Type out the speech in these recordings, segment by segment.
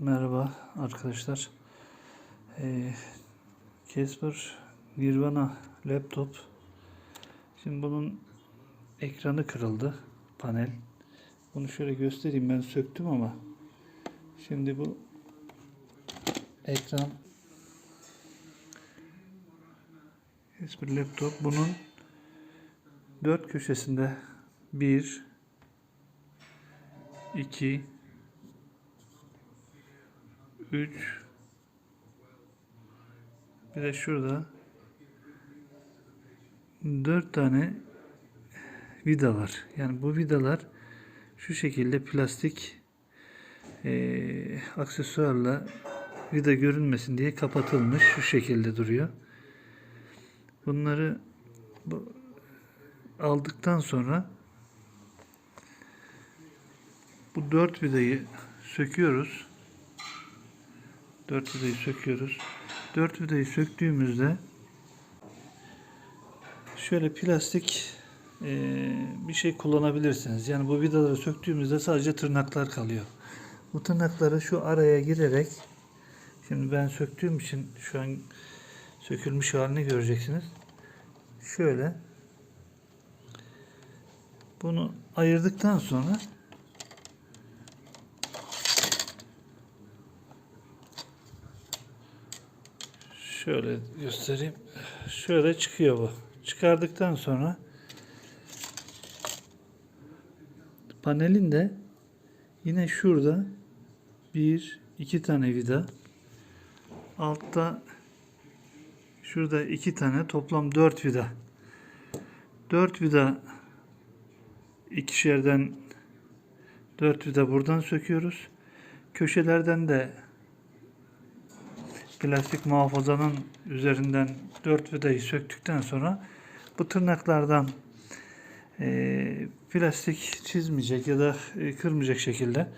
Merhaba arkadaşlar. Ee, Nirvana laptop. Şimdi bunun ekranı kırıldı. Panel. Bunu şöyle göstereyim. Ben söktüm ama. Şimdi bu ekran Casper laptop. Bunun dört köşesinde bir, iki, 3 bir de şurada 4 tane vida var. Yani bu vidalar şu şekilde plastik eee, aksesuarla vida görünmesin diye kapatılmış. Şu şekilde duruyor. Bunları bu, aldıktan sonra bu dört vidayı söküyoruz. Dört vidayı söküyoruz. Dört vidayı söktüğümüzde şöyle plastik eee, bir şey kullanabilirsiniz. Yani bu vidaları söktüğümüzde sadece tırnaklar kalıyor. Bu tırnakları şu araya girerek şimdi ben söktüğüm için şu an sökülmüş halini göreceksiniz. Şöyle bunu ayırdıktan sonra Şöyle göstereyim. Şöyle çıkıyor bu. Çıkardıktan sonra panelin de yine şurada bir iki tane vida altta şurada iki tane toplam dört vida dört vida ikişerden dört vida buradan söküyoruz. Köşelerden de plastik muhafazanın üzerinden dört vidayı söktükten sonra bu tırnaklardan e, plastik çizmeyecek ya da e, kırmayacak şekilde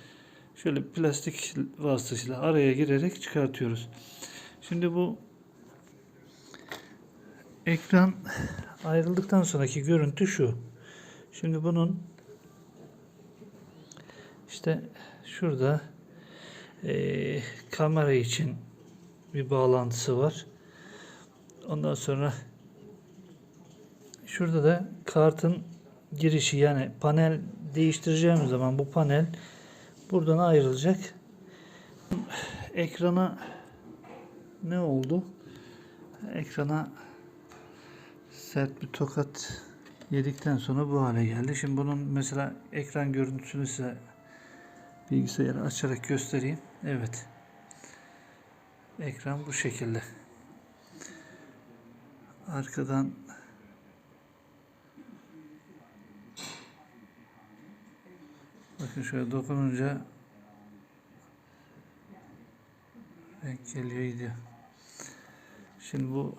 şöyle plastik vasıtasıyla araya girerek çıkartıyoruz. Şimdi bu ekran ayrıldıktan sonraki görüntü şu. Şimdi bunun işte şurada e, kamera için bir bağlantısı var. Ondan sonra şurada da kartın girişi yani panel değiştireceğim zaman bu panel buradan ayrılacak. Ekrana ne oldu? Ekrana sert bir tokat yedikten sonra bu hale geldi. Şimdi bunun mesela ekran görüntüsünü size bilgisayarı açarak göstereyim. Evet. Ekran bu şekilde. Arkadan bakın şöyle dokununca renk geliyor gidiyor. Şimdi bu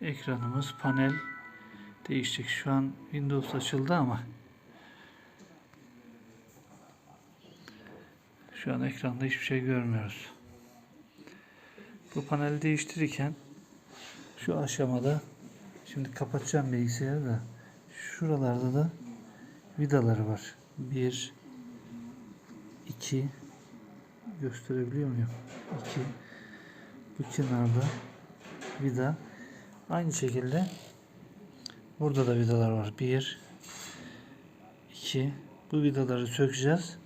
ekranımız panel değişecek. Şu an Windows açıldı ama şu an ekranda hiçbir şey görmüyoruz. Bu paneli değiştirirken şu aşamada şimdi kapatacağım bilgisayarı da şuralarda da vidaları var. Bir, iki gösterebiliyor muyum? İki bu kenarda vida aynı şekilde burada da vidalar var. Bir, iki bu vidaları sökeceğiz.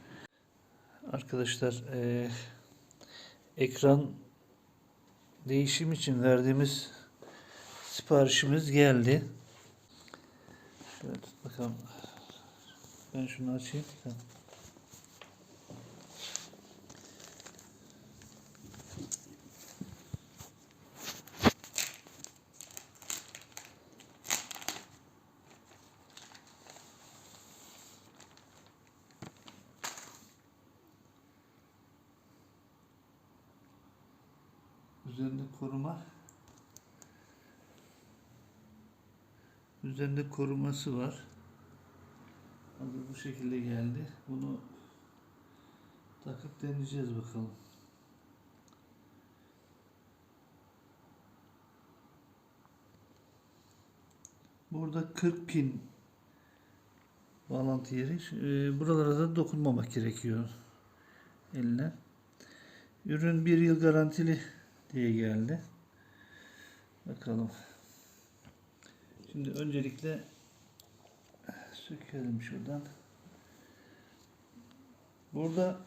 Arkadaşlar eee, ekran değişim için verdiğimiz siparişimiz geldi. Şöyle tut bakalım. Ben şunu açayım. Tamam. Üzerinde koruma Üzerinde koruması var. Hazır bu şekilde geldi. Bunu takıp deneyeceğiz bakalım. Burada 40 pin bağlantı yeri. Ee, Buralara da dokunmamak gerekiyor eline. Ürün bir yıl garantili diye geldi. Bakalım. Şimdi öncelikle sökelim şuradan. Burada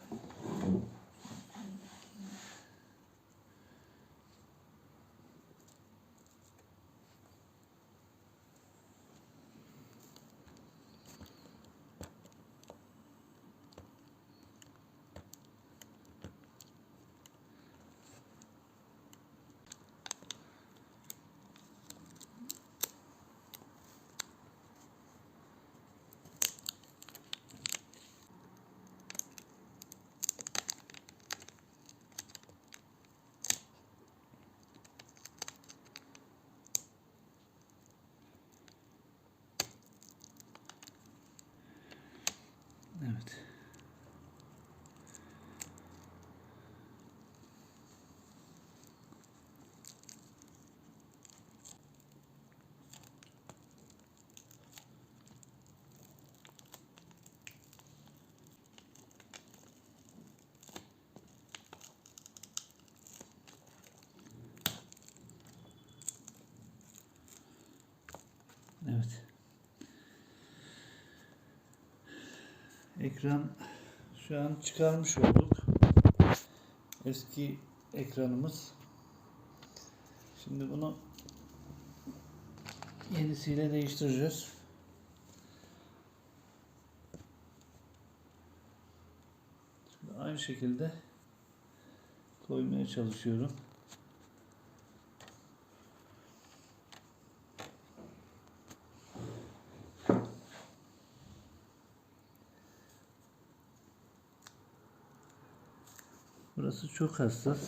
evet. Evet. Ekran şu an çıkarmış olduk. Eski ekranımız. Şimdi bunu yenisiyle değiştireceğiz. Şimdi aynı şekilde koymaya çalışıyorum. Burası çok hassas.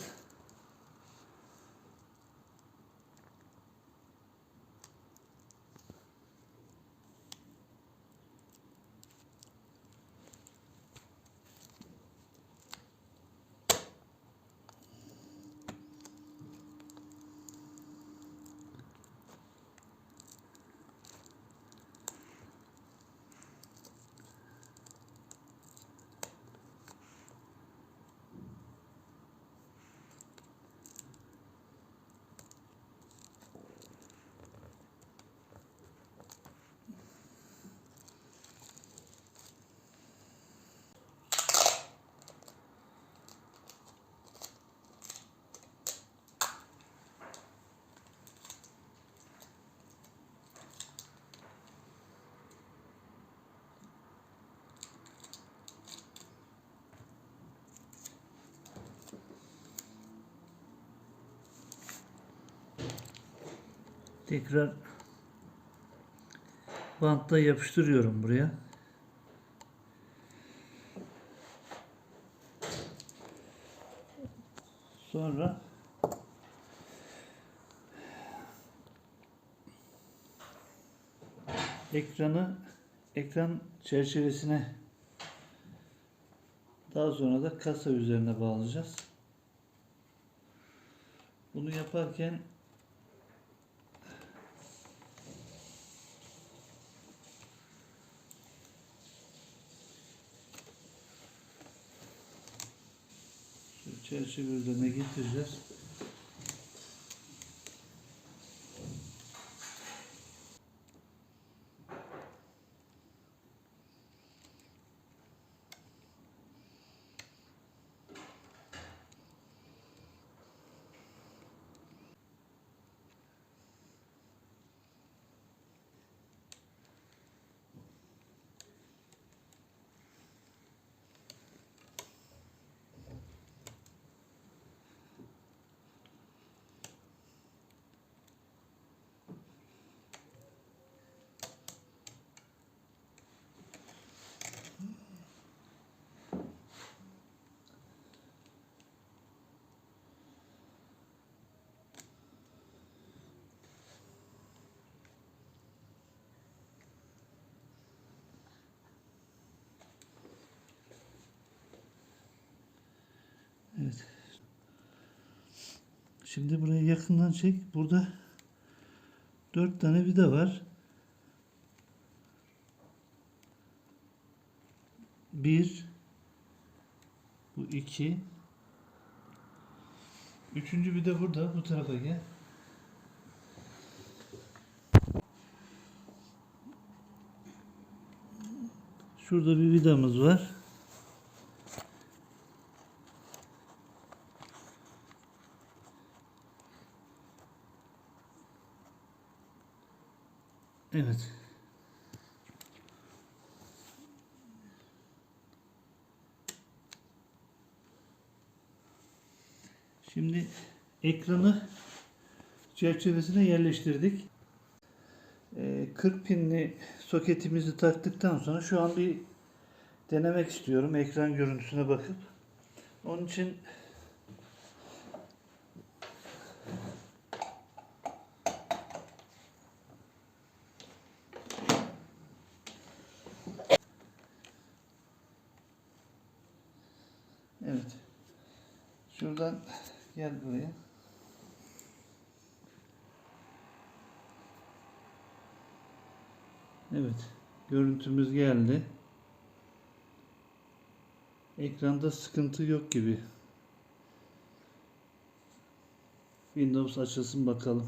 Tekrar bantla yapıştırıyorum buraya. Sonra ekranı ekran çerçevesine daha sonra da kasa üzerine bağlayacağız. Bunu yaparken şu çerçeve üzerine getireceğiz. Şimdi burayı yakından çek. Burada dört tane vida var. Bir, bu iki, Üçüncü bir de burada. Bu tarafa gel. Şurada bir vidamız var. Evet. Şimdi ekranı çerçevesine yerleştirdik. Ee, 40 pinli soketimizi taktıktan sonra şu an bir denemek istiyorum ekran görüntüsüne bakıp. Onun için Evet. Şuradan gel buraya. Evet. Görüntümüz geldi. Ekranda sıkıntı yok gibi. Windows açılsın bakalım.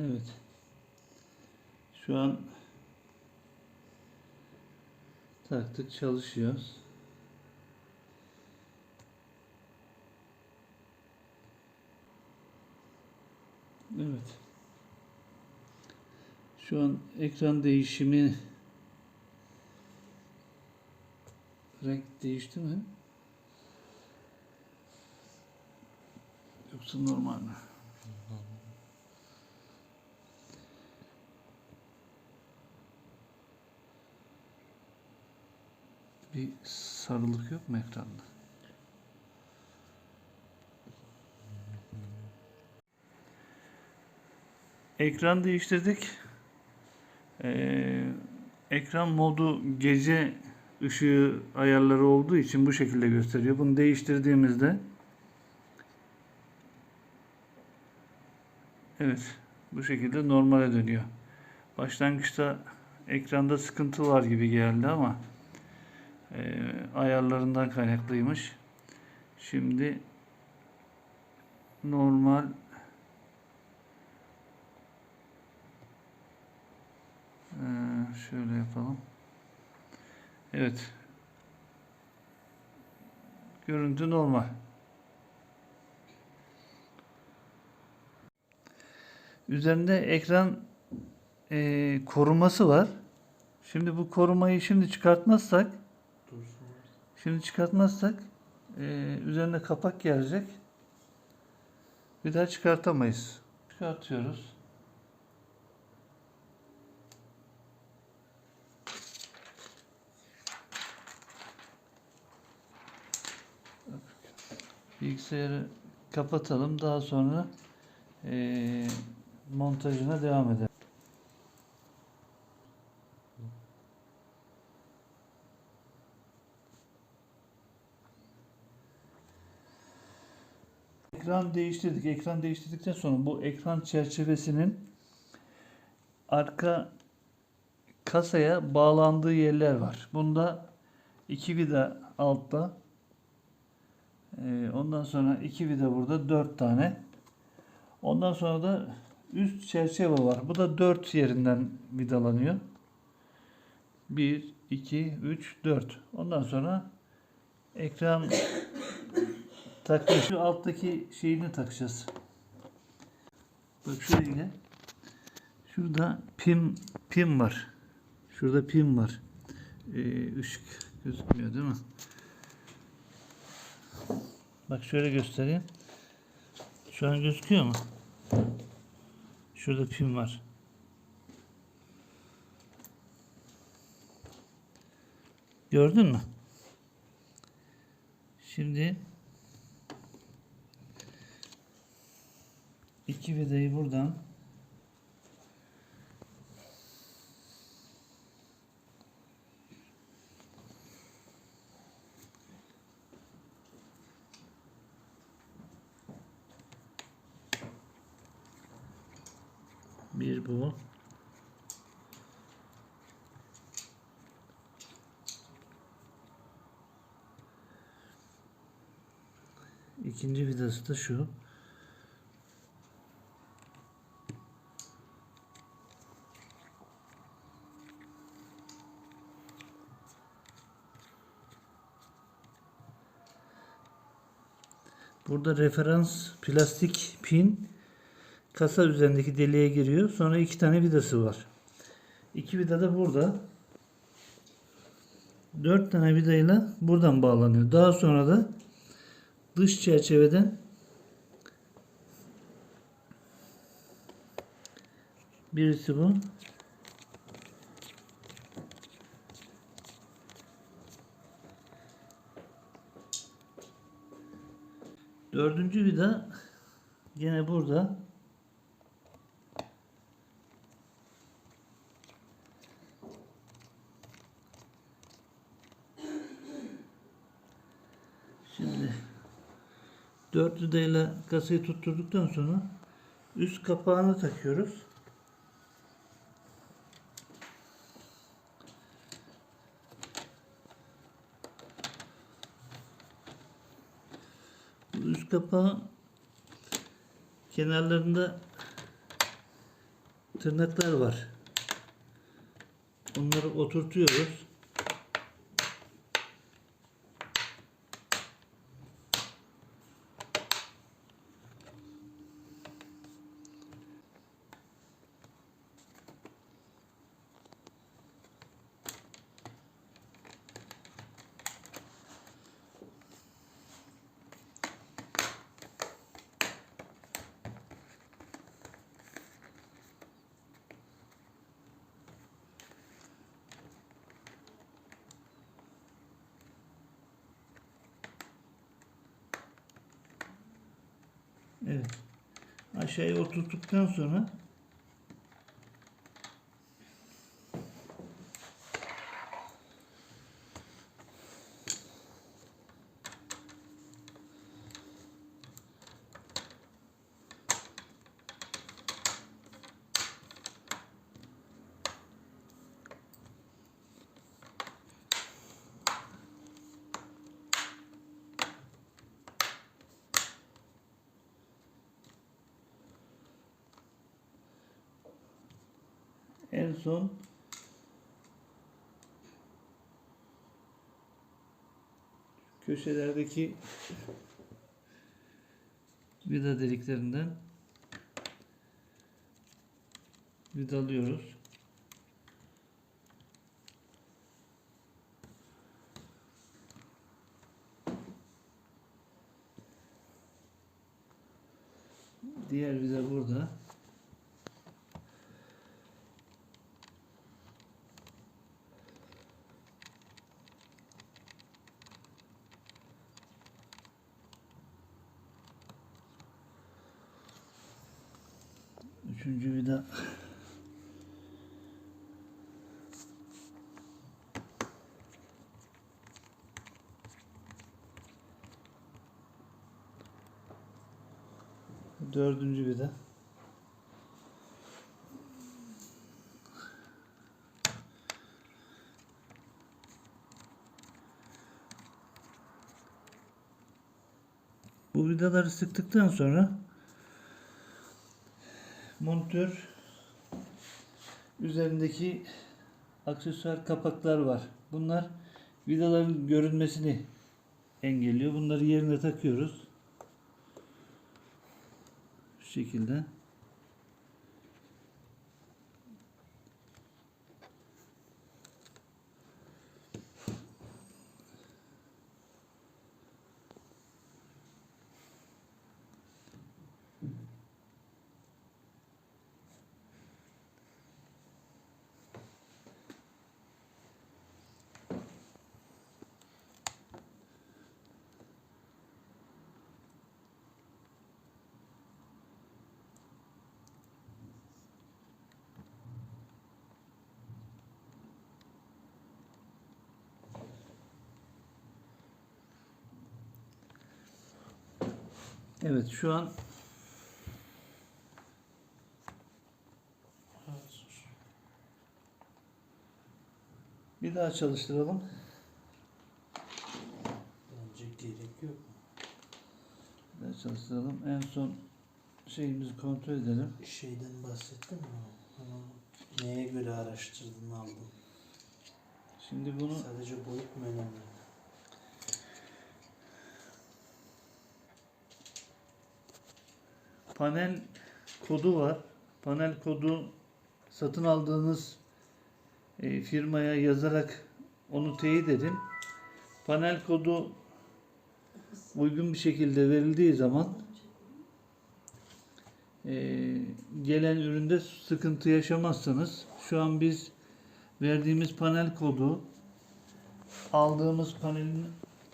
Evet. Şu an taktık çalışıyor. Evet. Şu an ekran değişimi renk değişti mi? Yoksa normal mi? Bir sarılık yok mu ekranda? Ekran değiştirdik. Ee, ekran modu gece ışığı ayarları olduğu için bu şekilde gösteriyor. Bunu değiştirdiğimizde Evet, bu şekilde normale dönüyor. Başlangıçta ekranda sıkıntı var gibi geldi ama e, ayarlarından kaynaklıymış. Şimdi normal Ee, şöyle yapalım. Evet. Görüntü normal. Üzerinde ekran e, koruması var. Şimdi bu korumayı şimdi çıkartmazsak şimdi çıkartmazsak e, üzerine kapak gelecek. Bir daha çıkartamayız. Çıkartıyoruz. Bilgisayarı kapatalım. Daha sonra eee, montajına devam edelim. Değiştirdik. Ekran değiştirdikten sonra bu ekran çerçevesinin arka kasaya bağlandığı yerler var. Bunda iki vida altta ee, ondan sonra iki vida burada dört tane. Ondan sonra da üst çerçeve var. Bu da dört yerinden vidalanıyor. Bir, iki, üç, dört. Ondan sonra ekran takıyor. Şu alttaki şeyini takacağız. Bak gel. Şurada pim pim var. Şurada pim var. Ee, ışık gözükmüyor değil mi? Bak şöyle göstereyim. Şu an gözüküyor mu? Şurada pim var. Gördün mü? Şimdi iki vidayı buradan. Bir bu. İkinci vidası da şu. Burada referans plastik pin kasa üzerindeki deliğe giriyor. Sonra iki tane vidası var. İki vida da burada. Dört tane vidayla buradan bağlanıyor. Daha sonra da dış çerçeveden birisi bu. Dördüncü vida yine burada. Şimdi dört vidayla kasayı tutturduktan sonra üst kapağını takıyoruz. Bu üst kapağı kenarlarında tırnaklar var. Onları oturtuyoruz. Evet. Aşağıya oturttuktan sonra son köşelerdeki vida deliklerinden vidalıyoruz. Diğer vida burada. Üçüncü vida. Dördüncü vida. Bu vidaları sıktıktan sonra monitör üzerindeki aksesuar kapaklar var. Bunlar vidaların görünmesini engelliyor. Bunları yerine takıyoruz. Şu şekilde. Evet şu an bir daha çalıştıralım. Bence gerek yok. çalıştıralım. En son şeyimizi kontrol edelim. Şeyden bahsettin mi? Onu neye göre araştırdın aldın? Şimdi bunu Sadece boyut mu önemli? Panel kodu var. Panel kodu satın aldığınız e, firmaya yazarak onu teyit edin. Panel kodu uygun bir şekilde verildiği zaman e, gelen üründe sıkıntı yaşamazsınız. Şu an biz verdiğimiz panel kodu aldığımız panelin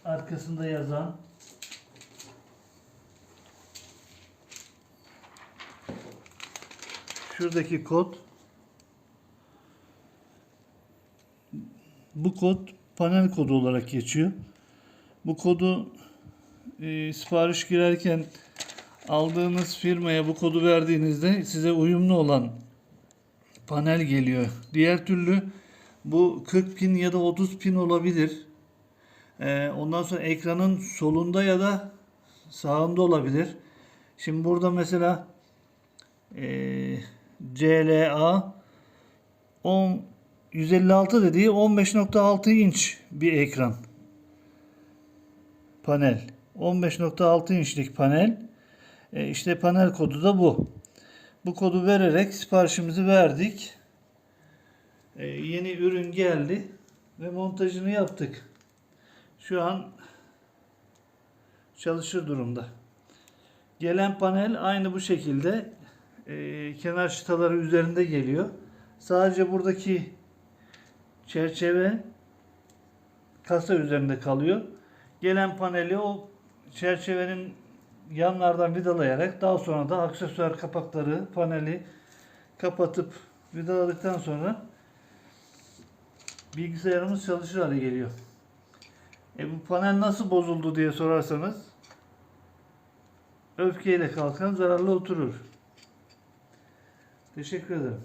arkasında yazan şuradaki kod bu kod panel kodu olarak geçiyor. Bu kodu e, sipariş girerken aldığınız firmaya bu kodu verdiğinizde size uyumlu olan panel geliyor. Diğer türlü bu 40 pin ya da 30 pin olabilir. E, ondan sonra ekranın solunda ya da sağında olabilir. Şimdi burada mesela e, CLA 10 156 dediği 15.6 inç bir ekran. Panel. 15.6 inçlik panel. E, işte panel kodu da bu. Bu kodu vererek siparişimizi verdik. E, yeni ürün geldi ve montajını yaptık. Şu an çalışır durumda. Gelen panel aynı bu şekilde e, kenar çıtaları üzerinde geliyor. Sadece buradaki çerçeve kasa üzerinde kalıyor. Gelen paneli o çerçevenin yanlardan vidalayarak daha sonra da aksesuar kapakları paneli kapatıp vidaladıktan sonra bilgisayarımız çalışır hale geliyor. E bu panel nasıl bozuldu diye sorarsanız öfkeyle kalkan zararlı oturur. Teşekkür ederim.